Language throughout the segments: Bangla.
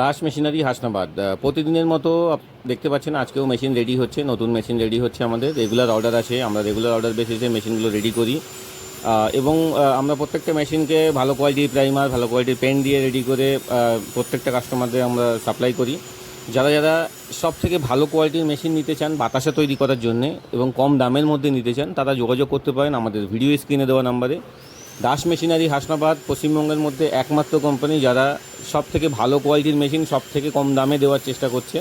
দাস মেশিনারি হাসনাবাদ প্রতিদিনের মতো দেখতে পাচ্ছেন, আজকেও মেশিন রেডি হচ্ছে, নতুন মেশিন রেডি হচ্ছে আমাদের। রেগুলার অর্ডার আছে আমরা রেগুলার অর্ডার বেসিসে মেশিনগুলো রেডি করি। এবং আমরা প্রত্যেকটা মেশিনকে ভালো কোয়ালিটির প্রাইমার ভালো কোয়ালিটির পেন দিয়ে রেডি করে প্রত্যেকটা কাস্টমারদের আমরা সাপ্লাই করি। যারা যারা সব থেকে ভালো কোয়ালিটির মেশিন নিতে চান, বাতাসা তৈরি করার জন্যে এবং কম দামের মধ্যে নিতে চান, তারা যোগাযোগ করতে পারেন আমাদের ভিডিও স্ক্রিনে দেওয়া নাম্বারে দাস মেশিনারি হাসনাবাদ পশ্চিমবঙ্গের মধ্যে একমাত্র কোম্পানি যারা সব থেকে ভালো কোয়ালিটির মেশিন সব থেকে কম দামে দেওয়ার চেষ্টা করছে।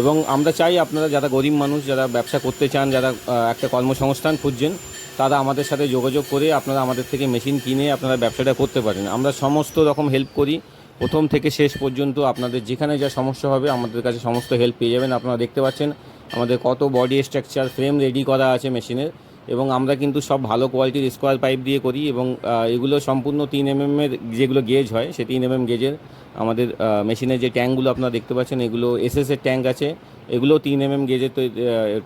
এবং আমরা চাই আপনারা যারা গরিব মানুষ, যারা ব্যবসা করতে চান, যারা একটা কর্মসংস্থান খুঁজছেন, তারা আমাদের সাথে যোগাযোগ করে আপনারা আমাদের থেকে মেশিন কিনে আপনারা ব্যবসাটা করতে পারেন। আমরা সমস্ত রকম হেল্প করি। প্রথম থেকে শেষ পর্যন্ত আপনাদের যেখানে যা সমস্যা হবে, আমাদের কাছে সমস্ত হেল্প পেয়ে যাবেন। আপনারা দেখতে পাচ্ছেন, আমাদের কত বডি স্ট্রাকচার ফ্রেম রেডি করা আছে মেশিনের এবং আমরা কিন্তু সব ভালো কোয়ালিটির স্কোয়ার পাইপ দিয়ে করি এবং এগুলো সম্পূর্ণ তিন এম এর যেগুলো গেজ হয় সে তিন এম এম গেজের আমাদের মেশিনের যে ট্যাঙ্কগুলো আপনারা দেখতে পাচ্ছেন, এগুলো এসএসের ট্যাঙ্ক আছে। এগুলো তিন এম এম গেজের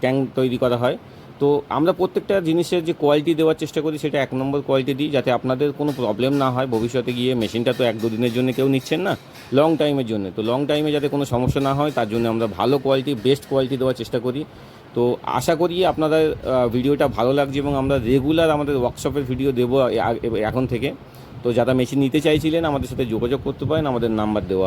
ট্যাঙ্ক তৈরি করা হয়। তো আমরা প্রত্যেকটা জিনিসের যে কোয়ালিটি দেওয়ার চেষ্টা করি, সেটা এক নম্বর কোয়ালিটি দিই, যাতে আপনাদের কোনো প্রবলেম না হয়। ভবিষ্যতে গিয়ে মেশিনটা তো এক দুদিনের জন্য কেউ নিচ্ছেন না লং টাইমের জন্য। তো লং টাইমে যাতে কোনো সমস্যা না হয়, তার জন্য আমরা ভালো কোয়ালিটি বেস্ট কোয়ালিটি দেওয়ার চেষ্টা করি। তো আশা করি আপনাদের ভিডিওটা ভালো লাগছে এবং আমরা রেগুলার আমাদের ওয়ার্কশপের ভিডিও দেবো এখন থেকে। তো যারা মেশিন নিতে চাইছিলেন, আমাদের সাথে যোগাযোগ করতে পারেন, আমাদের নাম্বার দেওয়া আছে।